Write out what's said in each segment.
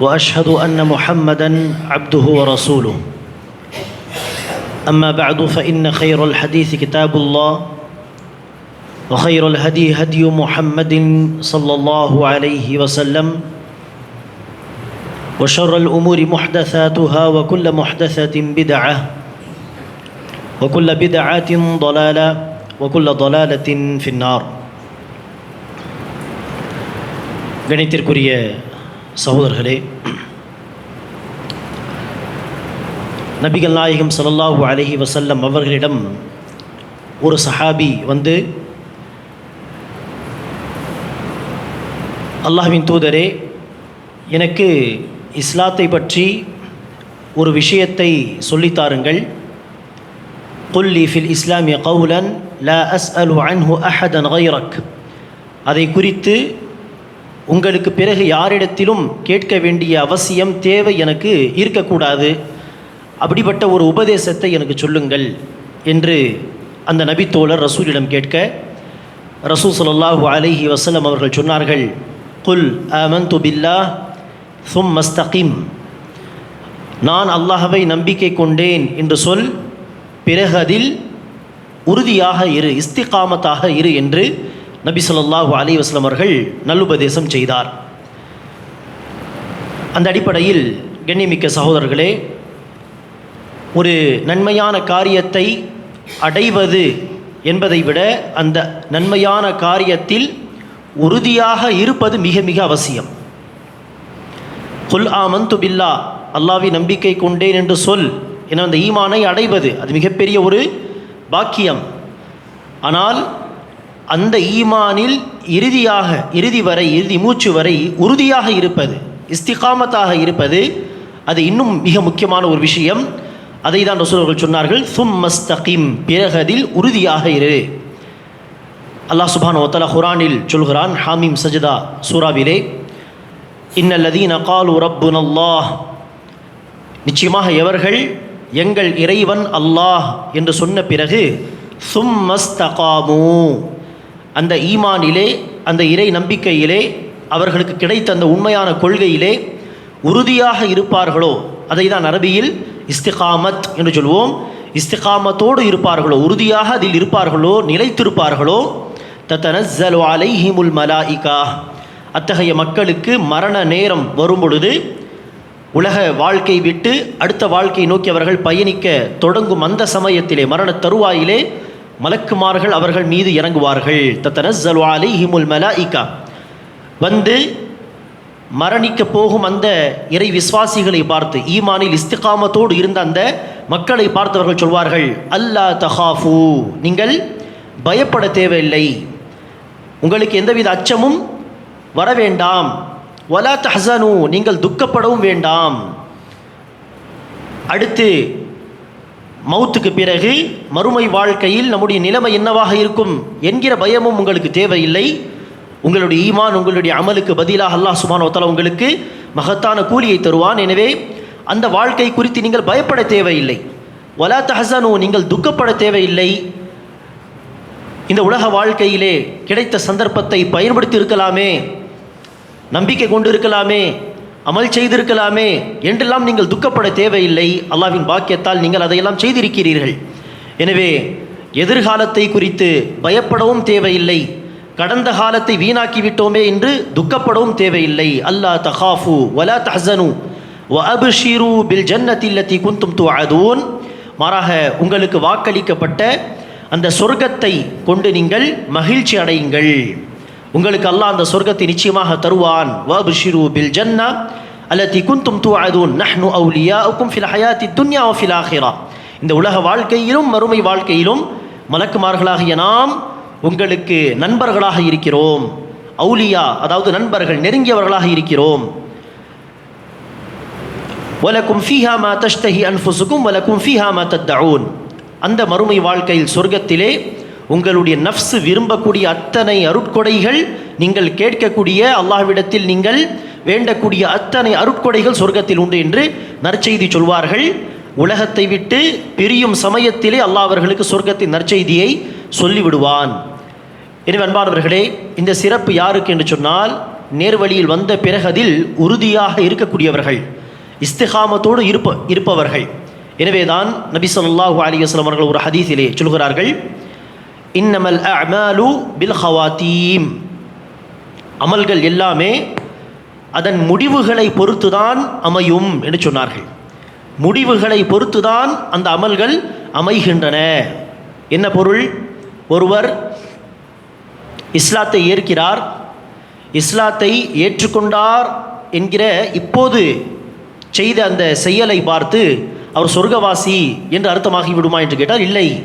واشهد ان محمدا عبده ورسوله اما بعد فان خير الحديث كتاب الله وخير الهدي هدي محمد صلى الله عليه وسلم وشر الامور محدثاتها وكل محدثه بدعه وكل بدعه ضلاله وكل ضلاله في النار கணித்திற்குரிய சகோதரர்களே நபிகள் நாயகம் ஸல்லல்லாஹு அலஹி வசல்லம் அவர்களிடம் ஒரு சஹாபி வந்து அல்லாஹின் தூதரே எனக்கு இஸ்லாத்தை பற்றி ஒரு விஷயத்தை சொல்லித்தாருங்கள் குல்லி ஃபில் இஸ்லாமிய கவுலன் ல அஸ் அலு அன்ஹு அஹதன் கைரக் அதை குறித்து உங்களுக்கு பிறகு யாரிடத்திலும் கேட்க வேண்டிய அவசியம் தேவை எனக்கு இருக்கக்கூடாது. அப்படிப்பட்ட ஒரு உபதேசத்தை எனக்கு சொல்லுங்கள் என்று அந்த நபித்தோழர் ரசூலிடம் கேட்க ரசூ ஸல்லல்லாஹு அலஹி வசலம் அவர்கள் சொன்னார்கள் குல் அமன் துபில்லா சும் மஸ்தகிம் நான் அல்லாஹவை நம்பிக்கை கொண்டேன் என்று சொல் பிறகு அதில் உறுதியாக இரு இஸ்திகாமத்தாக இரு என்று நபி சொல்லாஹு அலி வஸ்லம் அவர்கள் நல்லுபதேசம் செய்தார். அந்த அடிப்படையில் கண்ணியமிக்க சகோதரர்களே ஒரு நன்மையான காரியத்தை அடைவது என்பதை விட அந்த நன்மையான காரியத்தில் உறுதியாக இருப்பது மிக மிக அவசியம். குல் ஆமந்து பில்லா அல்லாவி நம்பிக்கை கொண்டேன் என்று சொல் என அந்த ஈமானை அடைவது அது மிகப்பெரிய ஒரு பாக்கியம். ஆனால் அந்த ஈமானில் இறுதியாக இறுதி வரை இறுதி மூச்சு வரை உறுதியாக இருப்பது இஸ்திகாமத்தாக இருப்பது அது இன்னும் மிக முக்கியமான ஒரு விஷயம். அதை தான் ரசூலர்கள் சொன்னார்கள் சும் மஸ்தகிம் பிறகதில் உறுதியாக இரு. அல்லாஹ் சுபான் ஒத்தலா ஹுரானில் சொல்கிறான் ஹாமிம் சஜதா சூராவிலே இன்னல்லதீன கால் உரப்புன் அல்லாஹ் நிச்சயமாக எவர்கள் எங்கள் இறைவன் அல்லாஹ் என்று சொன்ன பிறகு சும் மஸ்தகாமூ அந்த ஈமானிலே அந்த இறை நம்பிக்கையிலே அவர்களுக்கு கிடைத்த அந்த உண்மையான கொள்கையிலே உறுதியாக இருப்பார்களோ? அதை தான் அரபியில் இஸ்திகாமத் என்று சொல்வோம். இஸ்திகாமத்தோடு இருப்பார்களோ? உறுதியாக அதில் இருப்பார்களோ? நிலைத்திருப்பார்களோ? தத்தனஸ்ஸலு அலைஹிமுல் மலாயிகா. அத்தகைய மக்களுக்கு மரண நேரம் வரும் பொழுது உலக வாழ்க்கை விட்டு அடுத்த வாழ்க்கை நோக்கி அவர்கள் பயணிக்க தொடங்கும் அந்த சமயத்திலே மரண தருவாயிலே மலக்குமார்கள் அவர்கள் மீது இறங்குவார்கள். தத்தனஸ்ஸலு அலைஹிமுல் மலாயிகா. வந்து மரணிக்க போகும் அந்த இறை விஸ்வாசிகளை பார்த்து ஈமானில் இஸ்திகாமத்தோடு இருந்த அந்த மக்களை பார்த்தவர்கள் சொல்வார்கள் அல்லா தஹாஃபு. நீங்கள் பயப்பட தேவையில்லை. உங்களுக்கு எந்தவித அச்சமும் வர வேண்டாம். வலா தஹசனு நீங்கள் துக்கப்படவும் வேண்டாம். அடுத்து மௌத்துக்கு பிறகு மறுமை வாழ்க்கையில் நம்முடைய நிலைமை என்னவாக இருக்கும் என்கிற பயமும் உங்களுக்கு தேவையில்லை. உங்களுடைய ஈமான் உங்களுடைய அமலுக்கு பதிலாக அல்லாஹ் சுமான ஒத்தலா உங்களுக்கு மகத்தான கூலியை தருவான். எனவே அந்த வாழ்க்கை குறித்து நீங்கள் பயப்பட தேவையில்லை. வலா தஹசனு நீங்கள் துக்கப்பட தேவையில்லை. இந்த உலக வாழ்க்கையிலே கிடைத்த சந்தர்ப்பத்தை பயன்படுத்தி இருக்கலாமே. நம்பிக்கை கொண்டு இருக்கலாமே. அமல் செய்திருக்கலாமே என்றெல்லாம் நீங்கள் துக்கப்பட தேவையில்லை. அல்லாவின் பாக்கியத்தால் நீங்கள் அதையெல்லாம் செய்திருக்கிறீர்கள். எனவே எதிர்காலத்தை குறித்து பயப்படவும் தேவையில்லை. கடந்த காலத்தை வீணாக்கிவிட்டோமே என்று துக்கப்படவும் தேவையில்லை. அல்லா தஹாஃபு வலா தஹசனு வ பில் ஜன்னத்தில்லத்தி குந்தும் துஅதூன் மாறாக உங்களுக்கு வாக்களிக்கப்பட்ட அந்த சொர்க்கத்தை கொண்டு நீங்கள் மகிழ்ச்சி அடையுங்கள். உங்களுக்கு அல்லாஹ் அந்த சொர்க்கத்தை நிச்சயமாக தருவான். வபுஷிரு பில் ஜன்னா அல்லத்தி குந்தும் துஅதூன் நஹ்னு அவுலியாஉக்கும் ஃபில் ஹயாத்தி துன்யா வ ஃபில் ஆஹிரா இந்த உலக வாழ்க்கையிலும் மறுமை வாழ்க்கையிலும் மலக்குமார்களாகிய நாம் உங்களுக்கு நண்பர்களாக இருக்கிறோம். அவுலியா அதாவது நண்பர்கள் நெருங்கியவர்களாக இருக்கிறோம். வலக்கும் ஃபீஹா மா தஷ்தஹி அன்ஃபுசுக்கும் வலக்கும் ஃபீஹா மா தத்தஊன். அந்த மறுமை வாழ்க்கையில் சொர்க்கத்திலே உங்களுடைய நஃப்ஸு விரும்பக்கூடிய அத்தனை அருட்கொடைகள் நீங்கள் கேட்கக்கூடிய அல்லாஹ்விடத்தில் நீங்கள் வேண்டக்கூடிய அத்தனை அருட்கொடைகள் சொர்க்கத்தில் உண்டு என்று நற்செய்தி சொல்வார்கள். உலகத்தை விட்டு பிரியும் சமயத்திலே அல்லாஹ் அவர்களுக்கு சொர்க்கத்தின் நற்செய்தியை சொல்லிவிடுவான். எனவே அன்பானவர்களே இந்த சிறப்பு யாருக்கு என்று சொன்னால் நேர்வழியில் வந்த பிறகு அதில் உறுதியாக இருக்கக்கூடியவர்கள் இஸ்திகாமத்தோடு இருப்ப இருப்பவர்கள். எனவேதான் நபி சொல்லாஹு அலி வஸல்லம் அவர்கள் ஒரு ஹதீஸிலே சொல்கிறார்கள் இன்னமல் அமாலு பில் ஹவாத்தீம் அமல்கள் எல்லாமே அதன் முடிவுகளை பொறுத்துதான் அமையும் என்று சொன்னார்கள். முடிவுகளை பொறுத்துதான் அந்த அமல்கள் அமைகின்றன. என்ன பொருள்? ஒருவர் இஸ்லாத்தை ஏற்கிறார். இஸ்லாத்தை ஏற்றுக்கொண்டார் என்கிற இப்போது செய்த அந்த செயலை பார்த்து அவர் சொர்க்கவாசி என்று அர்த்தமாகி விடுமா என்று கேட்டால் இல்லை.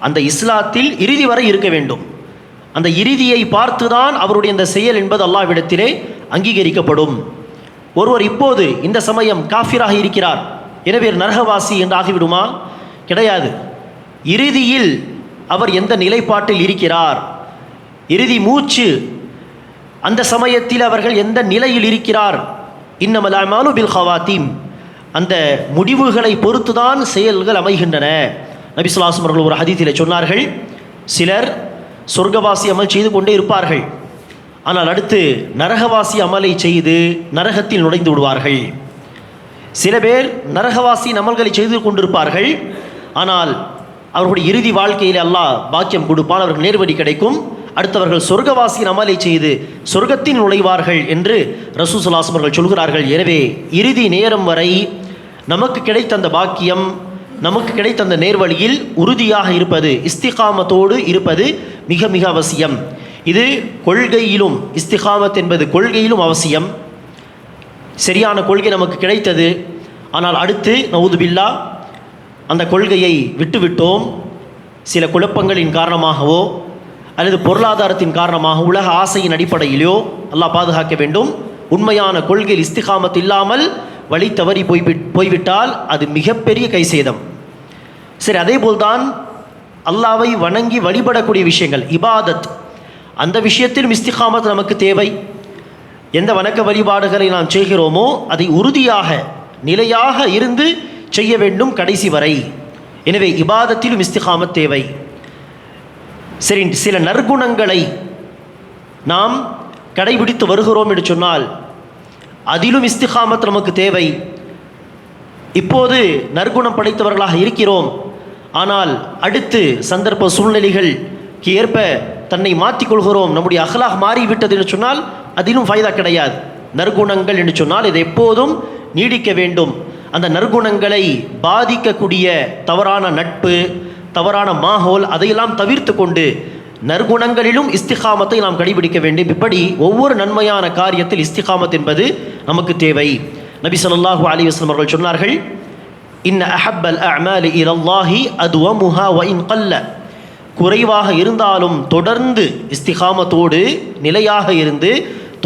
அந்த இஸ்லாத்தில் இறுதி வரை இருக்க வேண்டும். அந்த இறுதியை பார்த்துதான் அவருடைய இந்த செயல் என்பது அல்லாவிடத்திலே அங்கீகரிக்கப்படும். ஒருவர் இப்போது இந்த சமயம் காஃபிராக இருக்கிறார். எனவே நரகவாசி என்று ஆகிவிடுமா? கிடையாது. இறுதியில் அவர் எந்த நிலைப்பாட்டில் இருக்கிறார்? இறுதி மூச்சு. அந்த சமயத்தில் அவர்கள் எந்த நிலையில் இருக்கிறார்? இன்னமலாமாலு பில் ஹவாத்தீம் அந்த முடிவுகளை பொறுத்துதான் செயல்கள் அமைகின்றன. நபிசுலாசம் அவர்கள் ஒரு ஹதீத்திலே சொன்னார்கள் சிலர் சொர்க்கவாசி அமல் செய்து கொண்டே இருப்பார்கள். ஆனால் அடுத்து நரகவாசி அமலை செய்து நரகத்தில் நுழைந்து விடுவார்கள். சில பேர் நரகவாசி அமல்களை செய்து கொண்டிருப்பார்கள். ஆனால் அவர்களுடைய இறுதி வாழ்க்கையில் அல்லாஹ் பாக்கியம் கொடுப்பான் அவர்கள் நேர்வடி கிடைக்கும். அடுத்தவர்கள் சொர்க்கவாசியின் அமலை செய்து சொர்க்கத்தில் நுழைவார்கள் என்று ரசூசலாசம் அவர்கள் சொல்கிறார்கள். எனவே இறுதி நேரம் வரை நமக்கு கிடைத்த அந்த பாக்கியம் நமக்கு கிடைத்த அந்த நேர்வழியில் உறுதியாக இருப்பது இஸ்திகாமத்தோடு இருப்பது மிக மிக அவசியம். இது கொள்கையிலும் இஸ்திகாமத் என்பது கொள்கையிலும் அவசியம். சரியான கொள்கை நமக்கு கிடைத்தது. ஆனால் அடுத்து நவுதுபில்லா அந்த கொள்கையை விட்டுவிட்டோம். சில குழப்பங்களின் காரணமாகவோ அல்லது பொருளாதாரத்தின் காரணமாக உலக ஆசையின் அடிப்படையிலோ அல்லாஹ் பாதுகாக்க வேண்டும். உண்மையான கொள்கையில் இஸ்திகாமத் இல்லாமல் வழி தவறி போய்விட் போய்விட்டால் அது மிகப்பெரிய கைசேதம். சரி அதே போல்தான் அல்லாவை வணங்கி வழிபடக்கூடிய விஷயங்கள் இபாதத். அந்த விஷயத்தில் மிஸ்திகாமத் நமக்கு தேவை. எந்த வணக்க வழிபாடுகளை நாம் செய்கிறோமோ அதை உறுதியாக நிலையாக இருந்து செய்ய வேண்டும் கடைசி வரை. எனவே இபாதத்திலும் இஸ்திகாமத் தேவை. சரி சில நற்குணங்களை நாம் கடைபிடித்து வருகிறோம் என்று சொன்னால் அதிலும் இஸ்திகாமத் நமக்கு தேவை. இப்போது நற்குணம் படைத்தவர்களாக இருக்கிறோம். ஆனால் அடுத்து சந்தர்ப்ப சூழ்நிலைகளுக்கு ஏற்ப தன்னை மாற்றிக்கொள்கிறோம் நம்முடைய அகலாக மாறிவிட்டது என்று சொன்னால் அதிலும் ஃபைதா கிடையாது. நற்குணங்கள் என்று சொன்னால் இது எப்போதும் நீடிக்க வேண்டும். அந்த நற்குணங்களை பாதிக்கக்கூடிய தவறான நட்பு தவறான மாஹோல் அதையெல்லாம் தவிர்த்து கொண்டு நற்குணங்களிலும் இஸ்திகாமத்தை நாம் கடைபிடிக்க வேண்டும். இப்படி ஒவ்வொரு நன்மையான காரியத்தில் இஸ்திகாமத் என்பது நமக்கு தேவை. நபி சொல்லாஹு அலி வஸ்லம் அவர்கள் சொன்னார்கள் இன்ன அஹப்பல் அஅமாலி இலல்லாஹி அதுவமுஹா முஹா இன் கல்ல குறைவாக இருந்தாலும் தொடர்ந்து இஸ்திகாமத்தோடு நிலையாக இருந்து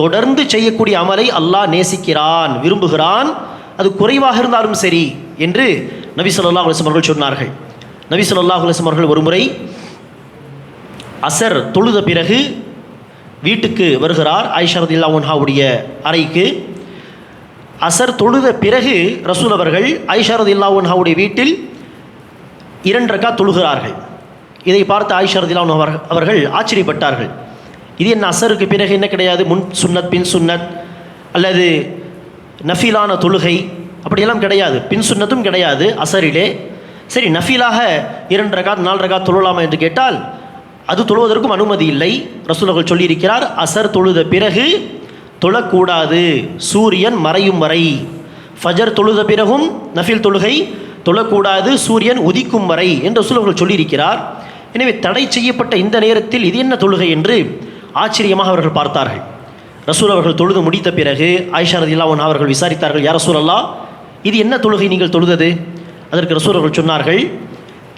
தொடர்ந்து செய்யக்கூடிய அமலை அல்லாஹ் நேசிக்கிறான் விரும்புகிறான். அது குறைவாக இருந்தாலும் சரி என்று நபி ஸல்லல்லாஹு அலைஹி அவர்கள் சொன்னார்கள். நபி ஸல்லல்லாஹு அலைஹி அவர்கள் ஒருமுறை அசர் தொழுத பிறகு வீட்டுக்கு வருகிறார் ஆயிஷா ரதில்லா உன்ஹாவுடைய அறைக்கு. அசர் தொழுத பிறகு ரசூல் அவர்கள் ஐஷாரத் இல்லாவுன்ஹாவுடைய வீட்டில் இரண்டரக்கா தொழுகிறார்கள். இதை பார்த்து ஆயிஷா இல்லாவுன் அவர்கள் அவர்கள் ஆச்சரியப்பட்டார்கள். இது என்ன அசருக்கு பிறகு என்ன கிடையாது? முன் சுன்னத் பின் சுன்னத் அல்லது நஃபீலான தொழுகை அப்படியெல்லாம் கிடையாது. பின் சுன்னத்தும் கிடையாது அசரிலே. சரி நஃபீலாக இரண்டு ரகாத் நாலு ரகாத் தொழலாமா என்று கேட்டால் அது தொழுவதற்கும் அனுமதி இல்லை. ரசூலர்கள் சொல்லியிருக்கிறார் அசர் தொழுத பிறகு தொழக்கூடாது. சூரியன் மறையும் வரை. ஃபஜர் தொழுத பிறகும் நஃபில் தொழுகை தொழக்கூடாது சூரியன் உதிக்கும் வரை என்று ரசூலர்கள் சொல்லியிருக்கிறார். எனவே தடை செய்யப்பட்ட இந்த நேரத்தில் இது என்ன தொழுகை என்று ஆச்சரியமாக அவர்கள் பார்த்தார்கள். ரசூல் அவர்கள் தொழுது முடித்த பிறகு ஆயிஷா ரதில்லா அவர்கள் விசாரித்தார்கள் யார் ரசூல் அல்லா இது என்ன தொழுகை நீங்கள் தொழுதது? அதற்கு ரசூல் அவர்கள் சொன்னார்கள்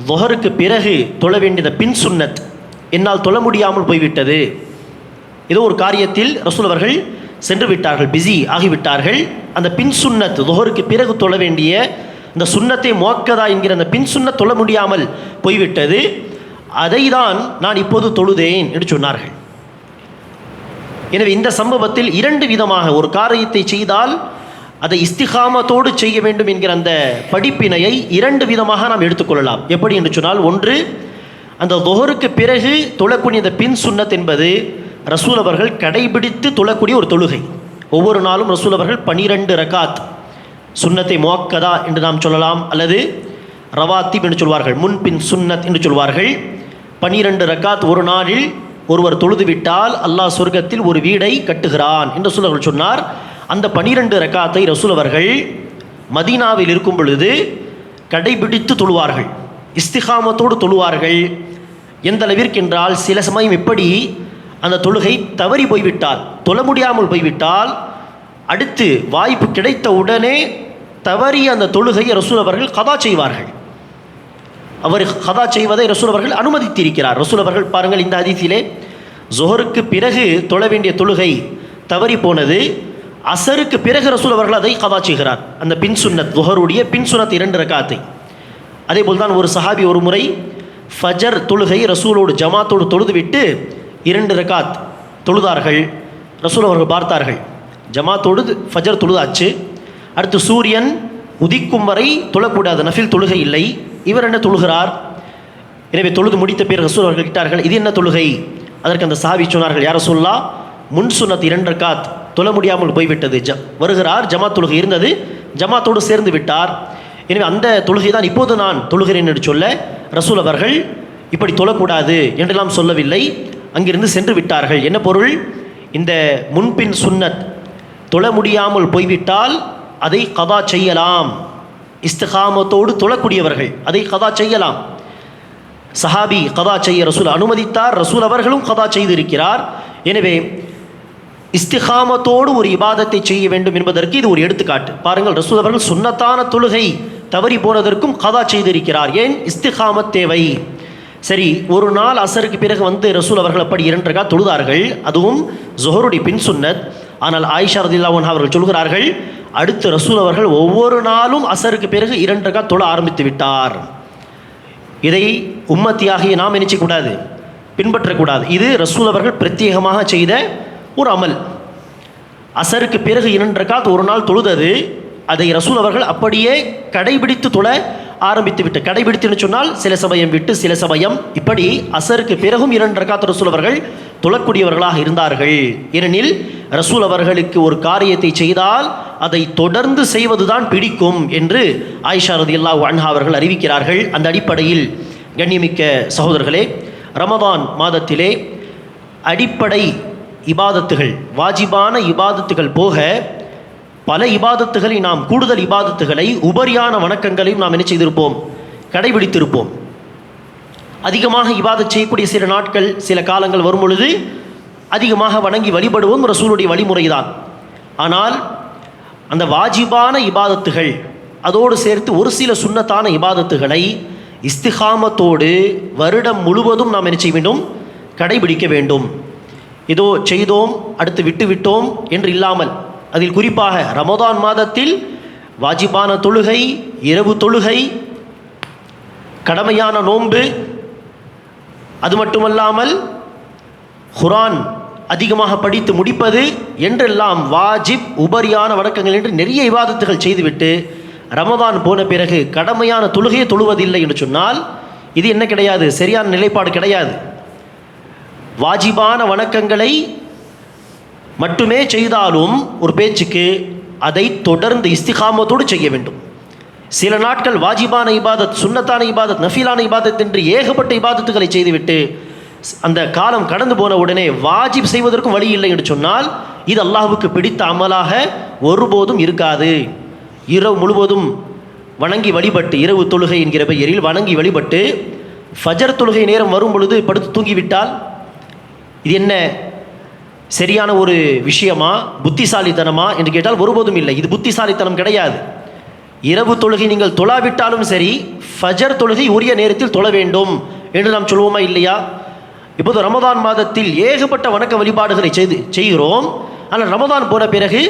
லொஹருக்கு பிறகு தொழ வேண்டிய பின் சுன்னத். என்னால் தொழ முடியாமல் போய்விட்டது. ஏதோ ஒரு காரியத்தில் ரசூல் அவர்கள் சென்று விட்டார்கள் பிஸி ஆகிவிட்டார்கள். அந்த பின் சுண்ணத் துஹருக்கு பிறகு தொழ வேண்டிய இந்த சுன்னத்தை மோக்கதா என்கிற அந்த பின் சுன்னத் தொழ முடியாமல் போய்விட்டது. அதை தான் நான் இப்போது தொழுதேன் என்று சொன்னார்கள். எனவே இந்த சம்பவத்தில் இரண்டு விதமாக ஒரு காரியத்தை செய்தால் அதை இஸ்திகாமத்தோடு செய்ய வேண்டும் என்கிற அந்த படிப்பினையை இரண்டு விதமாக நாம் எடுத்துக்கொள்ளலாம் எப்படி என்று சொன்னால் ஒன்று அந்த தொகருக்கு பிறகு தொழக்கூடிய இந்த பின் சுன்னத் என்பது ரசூல் அவர்கள் கடைபிடித்து தொழக்கூடிய ஒரு தொழுகை. ஒவ்வொரு நாளும் ரசூல் அவர்கள் பனிரெண்டு ரகாத் சுன்னத்தை மோக்கதா என்று நாம் சொல்லலாம் அல்லது ரவாத்திப் என்று சொல்வார்கள் முன்பின் சுன்னத் என்று சொல்வார்கள். பனிரெண்டு ரக்காத் ஒரு நாளில் ஒருவர் தொழுதுவிட்டால் அல்லாஹ் சொர்க்கத்தில் ஒரு வீடை கட்டுகிறான் என்று ரசூல் அவர்கள் சொன்னார். அந்த பனிரெண்டு ரக்காத்தை ரசூல் அவர்கள் மதீனாவில் இருக்கும் பொழுது கடைபிடித்து தொழுவார்கள் இஸ்திகாமத்தோடு தொழுவார்கள். எந்த அளவிற்கென்றால் சில சமயம் எப்படி அந்த தொழுகை தவறி போய்விட்டால் தொழ முடியாமல் போய்விட்டால் அடுத்து வாய்ப்பு கிடைத்த உடனே தவறிய அந்த தொழுகையை ரசூல் அவர்கள் கதா செய்வார்கள். அவர் கதா செய்வதை ரசூல் அவர்கள் அனுமதித்திருக்கிறார். ரசூல் அவர்கள் பாருங்கள் இந்த அதிசிலே ஜொஹருக்கு பிறகு தொழ வேண்டிய தொழுகை தவறி போனது அசருக்கு பிறகு ரசூல் அவர்கள் அதை கதா செய்கிறார். அந்த பின் சுன்னத் ஜொஹருடைய பின் சுனத் இரண்டு ரக்காத்தை. அதே போல் தான் ஒரு சஹாபி ஒரு முறை ஃபஜர் தொழுகை ரசூலோடு ஜமாத்தோடு தொழுதுவிட்டு இரண்டு ரக்காத் தொழுதார்கள். ரசூல் அவர்கள் பார்த்தார்கள். ஜமாத்தோடு ஃபஜர் தொழுதாச்சு. அடுத்து சூரியன் உதிக்கும் வரை தொழக்கூடாது நஃபில் தொழுகை இல்லை. இவர் என்ன தொழுகிறார்? எனவே தொழுது முடித்த பிறகு ரசூல் அவர்கள் கேட்டார்கள் இது என்ன தொழுகை? அதற்கு அந்த சாவி சொன்னார்கள் யார சொல்லா முன் சுன்னத் இரண்டு ரக்காத் தொழ முடியாமல் போய்விட்டது. ஜ வருகிறார் ஜமா தொழுகை இருந்தது. ஜமாத்தோடு சேர்ந்து விட்டார். எனவே அந்த தொழுகை தான் இப்போது நான் தொழுகிறேன் என்று சொல்ல ரசூல் அவர்கள் இப்படி தொழக்கூடாது என்றெல்லாம் சொல்லவில்லை. அங்கிருந்து சென்று விட்டார்கள். என்ன பொருள்? இந்த முன்பின் சுன்னத். தொழ முடியாமல் போய்விட்டால் அதை கதா செய்யலாம். இஸ்திகாமத்தோடு தொழக்கூடியவர்கள் அதை கதா செய்யலாம். சஹாபி கதா செய்ய ரசூல் அனுமதித்தார். ரசூல் அவர்களும் கதா செய்திருக்கிறார். எனவே இஸ்திகாமத்தோடு ஒரு இபாதத்தை செய்ய வேண்டும் என்பதற்கு இது ஒரு எடுத்துக்காட்டு. பாருங்கள் ரசூல் அவர்கள் சுன்னத்தான தொழுகை தவறி போனதற்கும் கதா செய்திருக்கிறார். ஏன்? இஸ்திகாமத் தேவை. சரி ஒரு நாள் அசருக்கு பிறகு வந்து ரசூல் அவர்கள் அப்படி இரண்டு ரகா தொழுதார்கள். அதுவும் ஜொஹருடைய பின் சுன்னத். ஆனால் ஆயிஷா ரதில்லாவன் அவர்கள் சொல்கிறார்கள் அடுத்து ரசூல் அவர்கள் ஒவ்வொரு நாளும் அசருக்கு பிறகு இரண்டு ரகா தொழ ஆரம்பித்து விட்டார். இதை உம்மத்தியாகிய நாம் நினைச்சக்கூடாது பின்பற்றக்கூடாது. இது ரசூல் அவர்கள் பிரத்யேகமாக செய்த ஒரு அமல். அசருக்கு பிறகு இரண்டு ஒரு நாள் தொழுதது அதை ரசூல் அவர்கள் அப்படியே கடைபிடித்து தொழ ஆரம்பித்து விட்டு கடைபிடித்துன்னு சொன்னால் சில சமயம் விட்டு சில சமயம் இப்படி அசருக்கு பிறகும் இரண்டு ரக்காத் ரசூல் அவர்கள் தொழக்கூடியவர்களாக இருந்தார்கள். ஏனெனில் ரசூல் அவர்களுக்கு ஒரு காரியத்தை செய்தால் அதை தொடர்ந்து செய்வதுதான் பிடிக்கும் என்று ஆயிஷா ரதி அல்லா அன்ஹா அவர்கள் அறிவிக்கிறார்கள். அந்த அடிப்படையில் கண்ணியமிக்க சகோதரர்களே ரமதான் மாதத்திலே அடிப்படை இபாதத்துகள் வாஜிபான இபாதத்துகள் போக பல இபாதத்துகளை நாம் கூடுதல் இபாதத்துகளை உபரியான வணக்கங்களையும் நாம் என்ன செய்திருப்போம்? கடைபிடித்திருப்போம். அதிகமாக இபாதத் செய்யக்கூடிய சில நாட்கள் சில காலங்கள் வரும் பொழுது அதிகமாக வணங்கி வழிபடுவோம் ரசூலுடைய வழிமுறைதான். ஆனால் அந்த வாஜிபான இபாதத்துகள் அதோடு சேர்த்து ஒரு சில சுண்ணத்தான இபாதத்துகளை இஸ்திகாமத்தோடு வருடம் முழுவதும் நாம் என்ன செய்ய வேண்டும்? கடைபிடிக்க வேண்டும். இதோ செய்தோம் அடுத்து விட்டு விட்டோம் என்று இல்லாமல் அதில் குறிப்பாக ரமதான் மாதத்தில் வாஜிபான தொழுகை இரவு தொழுகை கடமையான நோன்பு அது மட்டுமல்லாமல் குரான் அதிகமாக படித்து முடிப்பது என்றெல்லாம் வாஜிப் உபரியான வணக்கங்கள் என்று நிறைய விவாதத்துகள் செய்துவிட்டு ரமதான் போன பிறகு கடமையான தொழுகையை தொழுவதில்லை என்று சொன்னால் இது என்ன கிடையாது? சரியான நிலைப்பாடு கிடையாது. வாஜிபான வணக்கங்களை மட்டுமே செய்தாலும் ஒரு பேச்சுக்கு அதை தொடர்ந்து இஸ்திகாமத்தோடு செய்ய வேண்டும். சில நாட்கள் வாஜிபான இபாதத் சுன்னத்தான இபாதத் நஃபீலான இபாதத் என்று ஏகப்பட்ட இபாதத்துகளை செய்துவிட்டு அந்த காலம் கடந்து போன உடனே வாஜிப் செய்வதற்கும் வழி இல்லை என்று சொன்னால் இது அல்லாஹுக்கு பிடித்த அமலாக ஒருபோதும் இருக்காது. இரவு முழுவதும் வணங்கி வழிபட்டு இரவு தொழுகை என்கிற பெயரில் வணங்கி வழிபட்டு ஃபஜர் தொழுகை நேரம் வரும் பொழுது படுத்து தூங்கிவிட்டால் இது என்ன? சரியான ஒரு விஷயமா புத்திசாலித்தனமா என்று கேட்டால் ஒருபோதும் இல்லை. இது புத்திசாலித்தனம் கிடையாது. இரவு தொழுகை நீங்கள் தொழாவிட்டாலும் சரி ஃபஜர் தொழுகை உரிய நேரத்தில் தொழ வேண்டும் என்று நாம் சொல்வோமா இல்லையா? இப்போது ரமதான் மாதத்தில் ஏகப்பட்ட வணக்க வழிபாடுகளை செய்து செய்கிறோம். ஆனால் ரமதான் போன பிறகு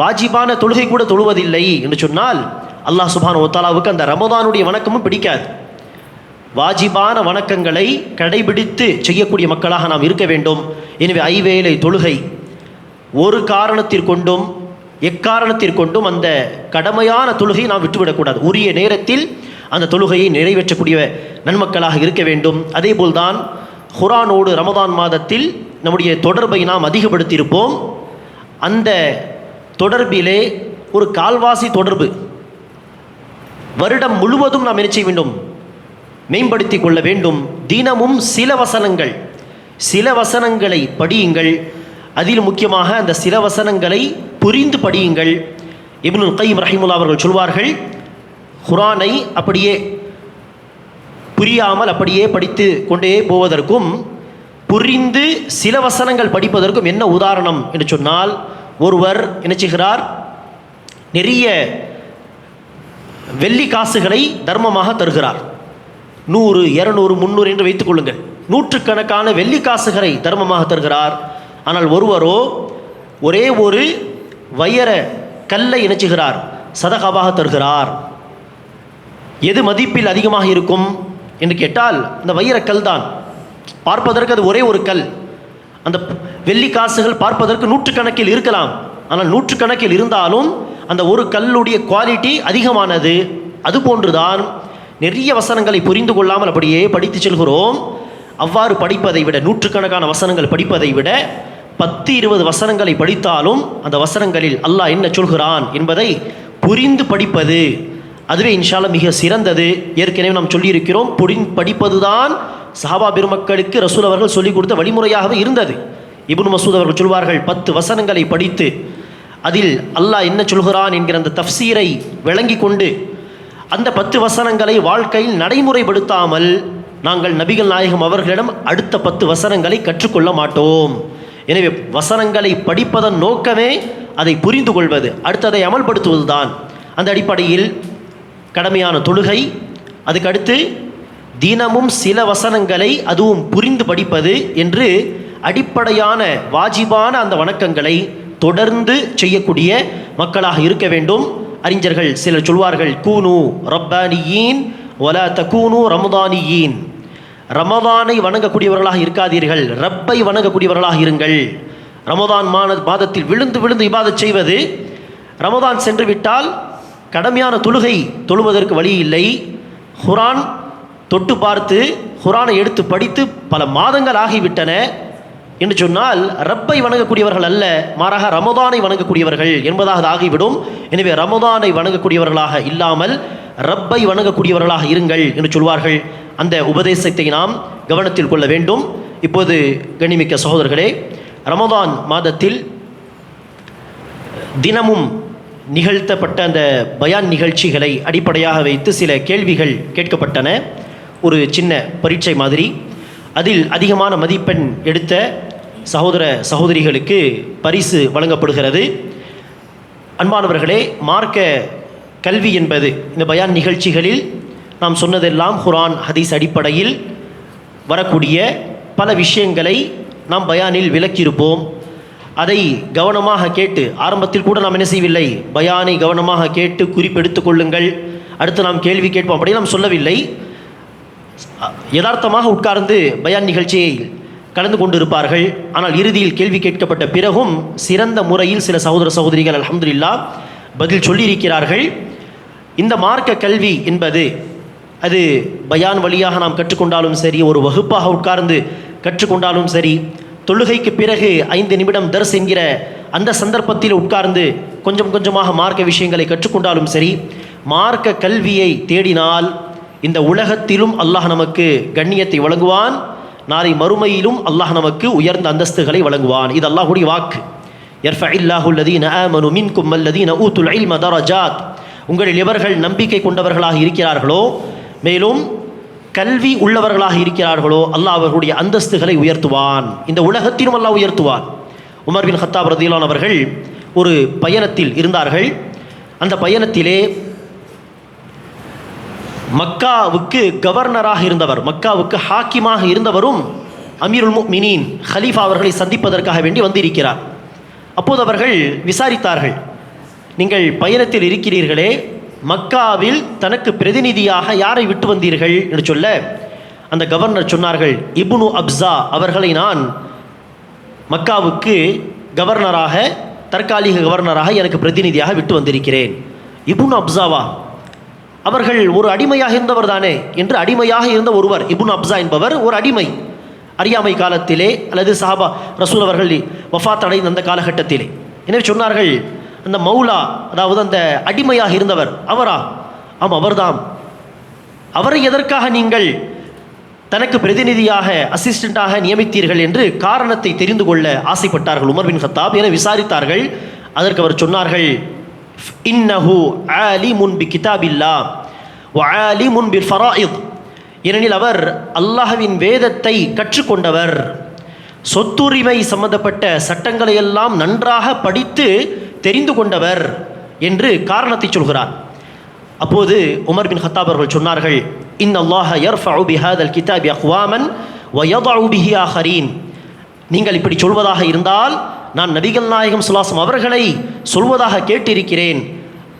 வாஜிபான தொழுகை கூட தொழுவதில்லை என்று சொன்னால் அல்லாஹ் சுபான் ஒத்தாலாவுக்கு அந்த ரமதானுடைய வணக்கமும் பிடிக்காது. வாஜிபான வணக்கங்களை கடைபிடித்து செய்யக்கூடிய மக்களாக நாம் இருக்க வேண்டும். எனவே ஐவேளை தொழுகை ஒரு காரணத்திற்கொண்டும் எக்காரணத்திற்கொண்டும் அந்த கடமையான தொழுகையை நாம் விட்டுவிடக்கூடாது. உரிய நேரத்தில் அந்த தொழுகையை நிறைவேற்றக்கூடிய நன்மக்களாக இருக்க வேண்டும். அதேபோல்தான் ஹுரானோடு ரமதான் மாதத்தில் நம்முடைய தொடர்பை நாம் அதிகப்படுத்தியிருப்போம். அந்த தொடர்பிலே ஒரு கால்வாசி தொடர்பு. வருடம் முழுவதும் நாம் என்ன செய்ய வேண்டும்? மேம்படுத்தி கொள்ள வேண்டும். தினமும் சில வசனங்கள். சில வசனங்களை படியுங்கள். அதில் முக்கியமாக அந்த சில வசனங்களை புரிந்து படியுங்கள். இப்னுல் கைம் ரஹிமுல்லா அவர்கள் சொல்வார்கள் குரானை அப்படியே புரியாமல் அப்படியே படித்து கொண்டே போவதற்கும் புரிந்து சில வசனங்கள் படிப்பதற்கும் என்ன உதாரணம் என்று சொன்னால் ஒருவர் நினைச்சுகிறார் நிறைய வெள்ளி காசுகளை தர்மமாக தருகிறார். நூறு இரநூறு முந்நூறு என்று வைத்துக் கொள்ளுங்கள். நூற்றுக்கணக்கான வெள்ளி காசுகளை தர்மமாக தருகிறார். ஆனால் ஒருவரோ ஒரே ஒரு வையர கல்லை இணைச்சுகிறார் சதகாவாக தருகிறார். எது மதிப்பில் அதிகமாக இருக்கும் என்று கேட்டால் இந்த வைரக்கல் தான் பார்ப்பதற்கு அது ஒரே ஒரு கல். அந்த வெள்ளி காசுகள் பார்ப்பதற்கு நூற்றுக்கணக்கில் இருக்கலாம். ஆனால் நூற்றுக்கணக்கில் இருந்தாலும் அந்த ஒரு கல்லுடைய குவாலிட்டி அதிகமானது. அதுபோன்றுதான் நிறைய வசனங்களை புரிந்து கொள்ளாமல் அப்படியே படித்து செல்கிறோம். அவ்வாறு படிப்பதை விட நூற்றுக்கணக்கான வசனங்கள் படிப்பதை விட பத்து இருபது வசனங்களை படித்தாலும் அந்த வசனங்களில் அல்லாஹ் என்ன சொல்கிறான் என்பதை புரிந்து படிப்பது அதுவே இன்ஷால்ல மிக சிறந்தது. ஏற்கனவே நாம் சொல்லியிருக்கிறோம் புரி படிப்பதுதான் சஹாபா பெருமக்களுக்கு ரசூல் அவர்கள் சொல்லிக் கொடுத்த வழிமுறையாகவே இருந்தது. இபுன் மசூத் அவர்கள் சொல்வார்கள் பத்து வசனங்களை படித்து அதில் அல்லாஹ் என்ன சொல்கிறான் என்கிற அந்த தஃப்சீரை விளங்கி கொண்டு அந்த பத்து வசனங்களை வாழ்க்கையில் நடைமுறைப்படுத்தாமல் நாங்கள் நபிகள் நாயகம் அவர்களிடம் அடுத்த பத்து வசனங்களை கற்றுக்கொள்ள மாட்டோம். எனவே வசனங்களை படிப்பதன் நோக்கமே அதை புரிந்து கொள்வது அடுத்ததை அமல்படுத்துவதுதான். அந்த அடிப்படையில் கடமையான தொழுகை அதுக்கடுத்து தினமும் சில வசனங்களை அதுவும் புரிந்து படிப்பது என்று அடிப்படையான வாஜிபான அந்த வணக்கங்களை தொடர்ந்து செய்யக்கூடிய மக்களாக இருக்க வேண்டும். அறிஞர்கள் சிலர் சொல்வார்கள் கூனு ரப்பானியீன் ஒலா தகூனு ரமதானியீன். ரமதானை வணங்கக்கூடியவர்களாக இருக்காதீர்கள் ரப்பை வணங்கக்கூடியவர்களாக இருங்கள். ரமதான் மான மாதத்தில் விழுந்து விழுந்து இபாதச் செய்வது ரமதான் சென்று விட்டால் கடமையான தொழுகை தொழுவதற்கு வழி இல்லை. குரான் தொட்டு பார்த்து குரானை எடுத்து படித்து பல மாதங்கள் ஆகிவிட்டன. என்று சொன்னால் ரப்பை வணங்கக்கூடியவர்கள் அல்ல மாறாக ரமதானை வணங்கக்கூடியவர்கள் என்பதாக ஆகிவிடும். எனவே ரமதானை வணங்கக்கூடியவர்களாக இல்லாமல் ரப்பை வணங்கக்கூடியவர்களாக இருங்கள் என்று சொல்வார்கள். அந்த உபதேசத்தை நாம் கவனத்தில் கொள்ள வேண்டும். இப்போது கணிமிக்க சகோதரர்களே ரமதான் மாதத்தில் தினமும் நிகழ்த்தப்பட்ட அந்த பயான் நிகழ்ச்சிகளை அடிப்படையாக வைத்து சில கேள்விகள் கேட்கப்பட்டன. ஒரு சின்ன பரீட்சை மாதிரி. அதில் அதிகமான மதிப்பெண் எடுத்த சகோதர சகோதரிகளுக்கு பரிசு வழங்கப்படுகிறது. அன்பானவர்களே மார்க்க கல்வி என்பது இந்த பயான் நிகழ்ச்சிகளில் நாம் சொன்னதெல்லாம் குரான் ஹதீஸ் அடிப்படையில் வரக்கூடிய பல விஷயங்களை நாம் பயானில் விளக்கியிருப்போம். அதை கவனமாக கேட்டு ஆரம்பத்தில் கூட நாம் என்ன செய்யவில்லை? பயானை கவனமாக கேட்டு குறிப்பெடுத்து கொள்ளுங்கள். அடுத்து நாம் கேள்வி கேட்போம். அப்படி நாம் சொல்லவில்லை. யதார்த்தமாக உட்கார்ந்து பயான் நிகழ்ச்சியை கலந்து கொண்டிருப்பார்கள். ஆனால் இறுதியில் கேள்வி கேட்கப்பட்ட பிறகும் சிறந்த முறையில் சில சகோதர சகோதரிகள் அலமதுல்லா பதில் சொல்லியிருக்கிறார்கள். இந்த மார்க்க கல்வி என்பது அது பயான் வழியாக நாம் கற்றுக்கொண்டாலும் சரி ஒரு வகுப்பாக உட்கார்ந்து கற்றுக்கொண்டாலும் சரி தொழுகைக்கு பிறகு ஐந்து நிமிடம் தர்ஸ் என்கிற அந்த சந்தர்ப்பத்தில் உட்கார்ந்து கொஞ்சம் கொஞ்சமாக மார்க்க விஷயங்களை கற்றுக்கொண்டாலும் சரி மார்க்க கல்வியை தேடினால் இந்த உலகத்திலும் அல்லாஹ் நமக்கு கண்ணியத்தை வழங்குவான். நாளை மறுமையிலும் அல்லாஹ் நமக்கு உயர்ந்த அந்தஸ்துகளை வழங்குவான். இது அல்லாஹுடைய வாக்கு. எர்ஃப இல்லாஹுல்லதீன ஆமனு மின்கும் அல்லதீன ஊத்துல் இல்ம தரஜாத். உங்களில் இவர்கள் நம்பிக்கை கொண்டவர்களாக இருக்கிறார்களோ மேலும் கல்வி உள்ளவர்களாக இருக்கிறார்களோ அல்லாஹ் அவர்களுடைய அந்தஸ்துகளை உயர்த்துவான். இந்த உலகத்திலும் அல்லாஹ் உயர்த்துவான். உமர் பின் ஹத்தாப் ரதீலான் அவர்கள் ஒரு பயணத்தில் இருந்தார்கள். அந்த பயணத்திலே மக்காவுக்கு கவர்னராக இருந்தவர் மக்காவுக்கு ஹாக்கிமாக இருந்தவரும் அமீருல் மினீன் ஹலீஃபா அவர்களை சந்திப்பதற்காக வேண்டி வந்திருக்கிறார். அப்போது அவர்கள் விசாரித்தார்கள் நீங்கள் பயணத்தில் இருக்கிறீர்களே மக்காவில் தனக்கு பிரதிநிதியாக யாரை விட்டு வந்தீர்கள்? என்று சொல்ல அந்த கவர்னர் சொன்னார்கள் இப்னு அப்சா அவர்களை நான் மக்காவுக்கு கவர்னராக தற்காலிக கவர்னராக எனக்கு பிரதிநிதியாக விட்டு வந்திருக்கிறேன். இபுனு அப்சாவா? அவர்கள் ஒரு அடிமையாக இருந்தவர் தானே என்று அடிமையாக இருந்த ஒருவர் இபுன் அப்சா என்பவர் ஒரு அடிமை. அறியாமை காலத்திலே அல்லது சஹாபா ரசூல் அவர்கள் வஃபாத் அடைந்த அந்த காலகட்டத்திலே. எனவே சொன்னார்கள் அந்த மௌலா அதாவது அந்த அடிமையாக இருந்தவர் அவரா? ஆம் அவர்தாம். அவரை எதற்காக நீங்கள் தனக்கு பிரதிநிதியாக அசிஸ்டண்டாக நியமித்தீர்கள் என்று காரணத்தை தெரிந்து கொள்ள ஆசைப்பட்டார்கள் உமர் பின் ஹத்தாப் என விசாரித்தார்கள். அதற்கு அவர் சொன்னார்கள் இன்னஹு ஆலிமுன் பி கிதாபில்லா ஆலி முன் பி ஃபராயித் ஏனெனில் அவர் அல்லாஹவின் வேதத்தை கற்றுக்கொண்டவர். சொத்துரிமை சம்பந்தப்பட்ட சட்டங்களை எல்லாம் நன்றாக படித்து தெரிந்து கொண்டவர் என்று காரணத்தை சொல்கிறார். அப்போது உமர் பின் ஹத்தாப் அவர்கள் சொன்னார்கள் இன் அல்லாஹ யர்ஃபு பிஹாதல் கிதாபி அஹ்வாமன் வ யதஉ பிஹி ஆஹரீன். நீங்கள் இப்படி சொல்வதாக இருந்தால் நான் நபிகள் நாயகம் சுல்லாசம் அவர்களை சொல்வதாக கேட்டிருக்கிறேன்.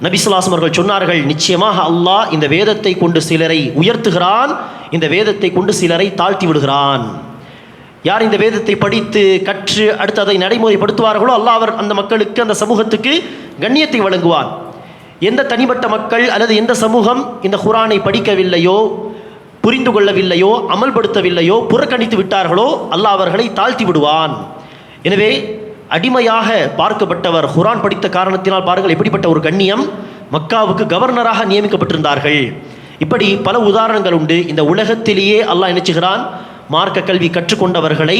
நபி சுல்லாசம் அவர்கள் சொன்னார்கள் நிச்சயமாக அல்லாஹ் இந்த வேதத்தை கொண்டு சிலரை உயர்த்துகிறான் இந்த வேதத்தை கொண்டு சிலரை தாழ்த்தி விடுகிறான். யார் இந்த வேதத்தை படித்து கற்று அடுத்து அதை நடைமுறைப்படுத்துவார்களோ அல்லாஹ் அவர் அந்த மக்களுக்கு அந்த சமூகத்துக்கு கண்ணியத்தை வழங்குவான். எந்த தனிப்பட்ட மக்கள் அல்லது எந்த சமூகம் இந்த குரானை படிக்கவில்லையோ புரிந்து கொள்ளவில்லையோ அமல்படுத்தவில்லையோ புறக்கணித்து விட்டார்களோ அல்லாஹ் அவர்களை தாழ்த்தி விடுவான். எனவே அடிமையாக பார்க்கப்பட்டவர் குரான் படித்த காரணத்தினால் பாருங்கள் எப்படிப்பட்ட ஒரு கண்ணியம்? மக்காவுக்கு கவர்னராக நியமிக்கப்பட்டிருந்தார்கள். இப்படி பல உதாரணங்கள் உண்டு. இந்த உலகத்திலேயே அல்லாஹ் நினைச்சுகிறான் மார்க்க கல்வி கற்றுக்கொண்டவர்களை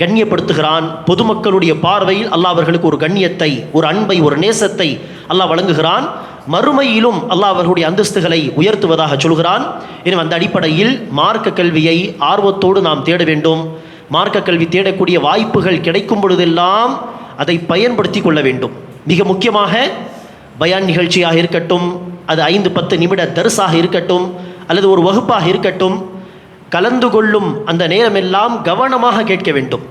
கண்ணியப்படுத்துகிறான். பொதுமக்களுடைய பார்வையில் அல்லாஹ் அவர்களுக்கு ஒரு கண்ணியத்தை ஒரு அன்பை ஒரு நேசத்தை அல்லாஹ் வழங்குகிறான். மறுமையிலும் அல்லாஹ் அவர்களுடைய அந்தஸ்துகளை உயர்த்துவதாக சொல்கிறான். எனவே அந்த அடிப்படையில் மார்க்க கல்வியை ஆர்வத்தோடு நாம் தேட வேண்டும். மார்க்க கல்வி தேடக்கூடிய வாய்ப்புகள் கிடைக்கும் பொழுதெல்லாம் அதை பயன்படுத்தி கொள்ள வேண்டும். மிக முக்கியமாக பயான் நிகழ்ச்சியாக இருக்கட்டும் அது ஐந்து பத்து நிமிட தரிசாக இருக்கட்டும் அல்லது ஒரு வகுப்பாக இருக்கட்டும் கலந்து கொள்ளும் அந்த நேரமெல்லாம் கவனமாக கேட்க வேண்டும்.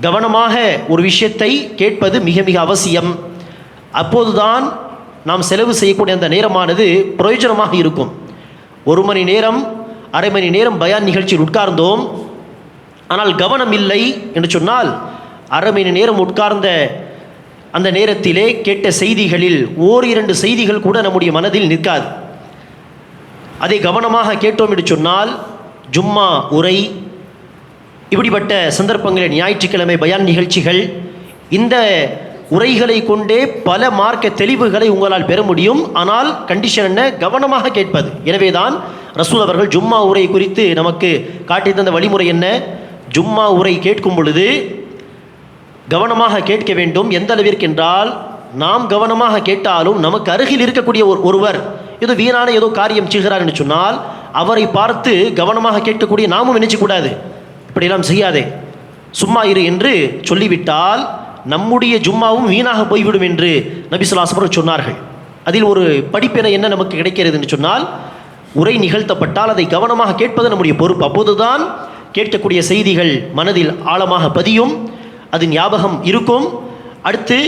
கவனமாக ஒரு விஷயத்தை கேட்பது மிக மிக அவசியம். அப்போதுதான் நாம் செலவு செய்யக்கூடிய அந்த நேரமானது பிரயோஜனமாக இருக்கும். ஒரு மணி நேரம் அரை மணி நேரம் பயான் நிகழ்ச்சியில் உட்கார்ந்தோம் ஆனால் கவனம் இல்லை என்று சொன்னால் அரை மணி நேரம் உட்கார்ந்த அந்த நேரத்திலே கேட்ட செய்திகளில் ஓர் இரண்டு செய்திகள் கூட நம்முடைய மனதில் நிற்காது. அதை கவனமாக கேட்டோம் என்று சொன்னால் ஜும்மா உரை இப்படிப்பட்ட சந்தர்ப்பங்களில் ஞாயிற்றுக்கிழமை பயான் நிகழ்ச்சிகள் இந்த உரைகளை கொண்டே பல மார்க்க தெளிவுகளை உங்களால் பெற முடியும். ஆனால் கண்டிஷன் என்ன? கவனமாக கேட்பது. எனவேதான் ரசூல் அவர்கள் ஜும்மா உரை குறித்து நமக்கு காட்டி தந்த வழிமுறை என்ன? ஜும்மா உரை கேட்கும் பொழுது கவனமாக கேட்க வேண்டும். எந்த அளவிற்கு என்றால் நாம் கவனமாக கேட்டாலும் நமக்கு அருகில் இருக்கக்கூடிய ஒரு ஒருவர் ஏதோ வீணான ஏதோ காரியம் செய்கிறார் என்று சொன்னால் அவரை பார்த்து கவனமாக கேட்கக்கூடிய நாமும் நினைச்சக்கூடாது இப்படியெல்லாம் செய்யாதே. சும்மா இரு என்று சொல்லிவிட்டால் நம்முடைய ஜும்மாவும் வீணாக போய்விடும் என்று நபிசுலாசமர் சொன்னார்கள். அதில் ஒரு படிப்பினை என்ன நமக்கு கிடைக்கிறது என்று சொன்னால் உரை நிகழ்த்தப்பட்டால் அதை கவனமாக கேட்பது நம்முடைய பொறுப்பு. அப்போதுதான் கேட்கக்கூடிய செய்திகள் மனதில் ஆழமாக பதியும் அது ஞாபகம் இருக்கும். அடுத்து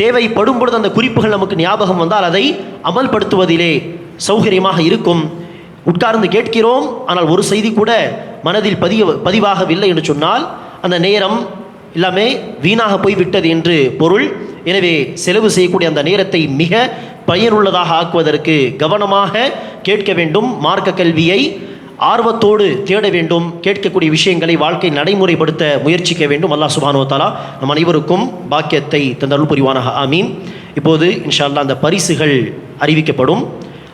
தேவைப்படும் பொழுது அந்த குறிப்புகள் நமக்கு ஞாபகம் வந்தால் அதை அமல்படுத்துவதிலே சௌகரியமாக இருக்கும். உட்கார்ந்து கேட்கிறோம் ஆனால் ஒரு செய்தி கூட மனதில் பதிய பதிவாகவில்லை என்று சொன்னால் அந்த நேரம் எல்லாமே வீணாக போய்விட்டது என்று பொருள். எனவே செலவு செய்யக்கூடிய அந்த நேரத்தை மிக பயனுள்ளதாக ஆக்குவதற்கு கவனமாக கேட்க வேண்டும். மார்க்க கல்வியை ஆர்வத்தோடு தேட வேண்டும் கேட்கக்கூடிய விஷயங்களை வாழ்க்கை நடைமுறைப்படுத்த முயற்சிக்க வேண்டும். அல்லாஹ் சுபானோ தாலா நம் அனைவருக்கும் பாக்கியத்தை தந்தருள் புரிவானாக. ஆமீன். இப்போது இன்ஷா அல்லாஹ் அந்த பரிசுகள் அறிவிக்கப்படும்.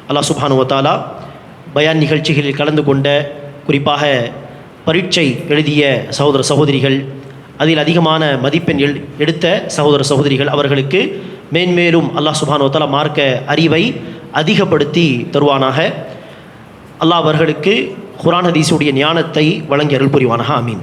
அல்லாஹ் சுபானு தாலா பயான் நிகழ்ச்சிகளில் கலந்து கொண்ட குறிப்பாக பரீட்சை எழுதிய சகோதர சகோதரிகள் அதில் அதிகமான மதிப்பெண் எல் எடுத்த சகோதர சகோதரிகள் அவர்களுக்கு மேன்மேலும் அல்லாஹ் சுபானோ தாலா மார்க்க அறிவை அதிகப்படுத்தி தருவானாக. அல்லாஹ் அவர்களுக்கு குரான் ஹதீஸுடைய ஞானத்தை வழங்கி அருள் புரிவானாக ஆமீன்.